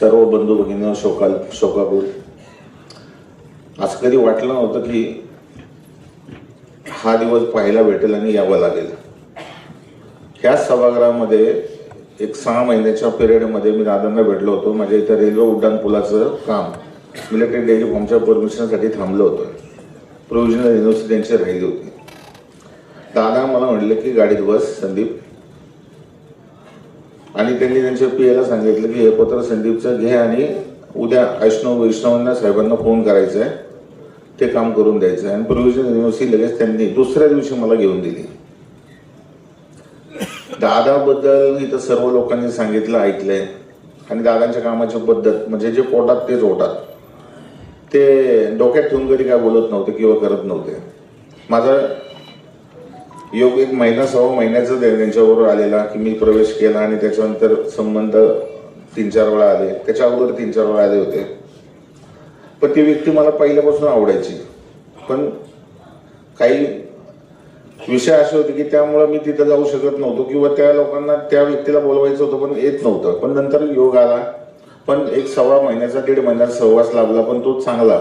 सर्व बंधू भगिनी शोकाल शोकाकुल. असं कधी वाटलं नव्हतं की हा दिवस पाहायला भेटेल आणि यावं लागेल. ह्याच सभागृहामध्ये एक सहा महिन्याच्या पिरियडमध्ये मी दादांना भेटलो होतो. माझ्या इथं रेल्वे उड्डाण पुलाचं काम मिलिटरी डेअरी फॉर्मच्या परमिशनसाठी थांबलं होतं. प्रोव्हिजनल युनिव्हर्सिटी त्यांची राहिली होती. दादा मला म्हटलं की गाडीत बस संदीप. आणि त्यांनी त्यांच्या पियाला सांगितलं की हे पत्र संदीपचं घे आणि उद्या वैष्णव वैष्णवांना साहेबांना फोन करायचा आहे ते काम करून द्यायचं आहे आणि प्रोव्हिजन युनिव्हर्सिटी लगेच त्यांनी दुसऱ्या दिवशी मला घेऊन दिली. दादाबद्दल इथं सर्व लोकांनी सांगितलं ऐकलंय. आणि दादांच्या कामाची पद्धत म्हणजे जे पोटात तेच ओटात ते डोक्यात ठेवून कधी काय बोलत नव्हते किंवा करत नव्हते. माझा योग एक महिना सव्वा महिन्याचा त्या- त्यांच्याबरोबर आलेला की मी प्रवेश केला आणि त्याच्यानंतर संबंध तीन चार वेळा आले. त्याच्या अगोदर तीन चार वेळा आले होते. पण ती व्यक्ती मला पहिल्यापासून आवडायची. पण काही विषय असे होते की त्यामुळे मी तिथं जाऊ शकत नव्हतो किंवा त्या लोकांना त्या व्यक्तीला बोलवायचं होतं पण येत नव्हतं. पण नंतर योग आला. पण एक सव्वा महिन्याचा दीड महिन्याचा सहवास लाभला पण तो चांगला.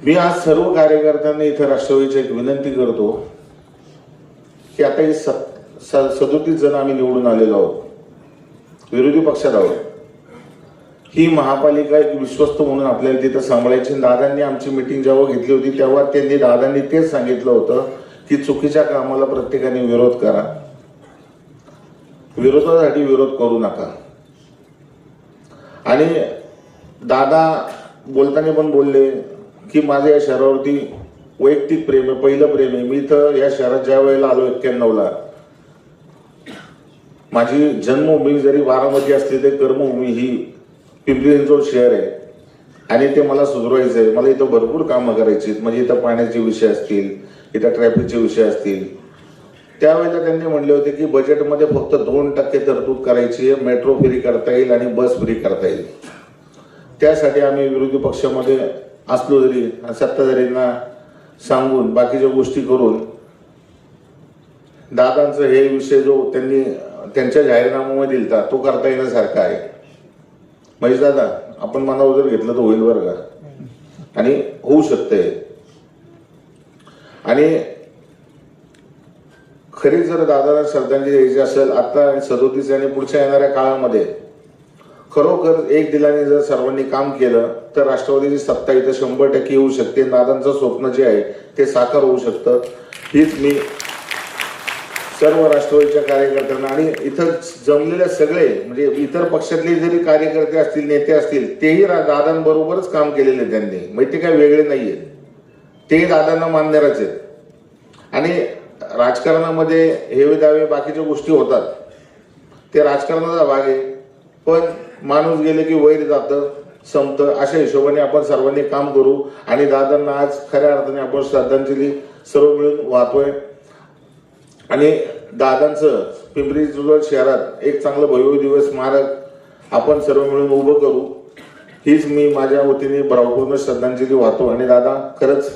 मी आज सर्व कार्यकर्त्यांना इथे राष्ट्रवादीची एक विनंती करतो की आता हे सदोतीस जण आम्ही निवडून आलेलो आहोत. विरोधी पक्षात आहोत ही महापालिका एक विश्वस्त म्हणून आपल्याला तिथं सांभाळायची दादांनी आमची मिटिंग जेव्हा घेतली होती तेव्हा त्यांनी दादांनी तेच सांगितलं होतं की चुकीच्या कामाला प्रत्येकाने विरोध करा. विरोधासाठी विरोध करू नका. आणि दादा बोलताना पण बोलले की माझं या शहरावरती वैयक्तिक प्रेम आहे पहिलं प्रेम आहे. मी इथं या शहरात ज्या वेळेला आलो एक्क्याण्णवला माझी जन्मभूमी जरी बारामती असली तरी कर्मभूमी ही पिंपरी चिंचवड शहर आहे. आणि ते मला सुधरवायचं आहे मला इथं भरपूर कामं करायची म्हणजे इथं पाण्याचे विषय असतील इथं ट्रॅफिकचे विषय असतील. त्यावेळेला त्यांनी म्हणले होते की बजेटमध्ये फक्त दोन टक्के तरतूद करायची आहे. मेट्रो फ्री करता येईल आणि बस फ्री करता येईल. त्यासाठी आम्ही विरोधी पक्षामध्ये असलो तरी सत्ताधारींना सांगून बाकीच्या गोष्टी करून दादांचं हे विषय जो त्यांनी त्यांच्या जाहीरनाम्यामध्ये दिलता तो करता येण्यासारखा आहे. महेश दादा आपण मनावर जर घेतलं तर होईल बरं का? आणि होऊ शकतंय. आणि खरी जर दादाला श्रद्धांजली द्यायची असेल आता सदोतीस आणि पुढच्या येणाऱ्या काळामध्ये खरोखर एक दिलाने जर सर्वांनी काम केलं तर राष्ट्रवादीची सत्ता इथं शंभर टक्के येऊ शकते. दादांचं स्वप्न जे आहे ते साकार होऊ शकतं. हीच मी सर्व राष्ट्रवादीच्या कार्यकर्त्यांना आणि इथं जमलेले सगळे म्हणजे इतर पक्षातले जरी कार्यकर्ते असतील नेते असतील तेही रा- दादांबरोबरच काम केलेले आहेत त्यांनी. म्हणजे ते काय वेगळे नाहीयेत ते दादांना मानणारच आहेत. आणि राजकारणामध्ये हेवे दावे बाकीच्या गोष्टी होतात. ते राजकारणाचा भाग आहे. पण माणूस गेले की वैर जातं संपतं. अशा हिशोबाने आपण सर्वांनी काम करू आणि दादांना आज खऱ्या अर्थाने आपण श्रद्धांजली सर्व मिळून वाहतोय. आणि दादांचं पिंपरी चिंचवड शहरात एक चांगलं भव्य दिवस स्मारक आपण सर्व मिळून उभं करू. हीच मी माझ्या वतीने भावपूर्ण श्रद्धांजली वाहतो. आणि दादा खरंच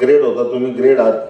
ग्रेट होता तुम्ही ग्रेट आहात.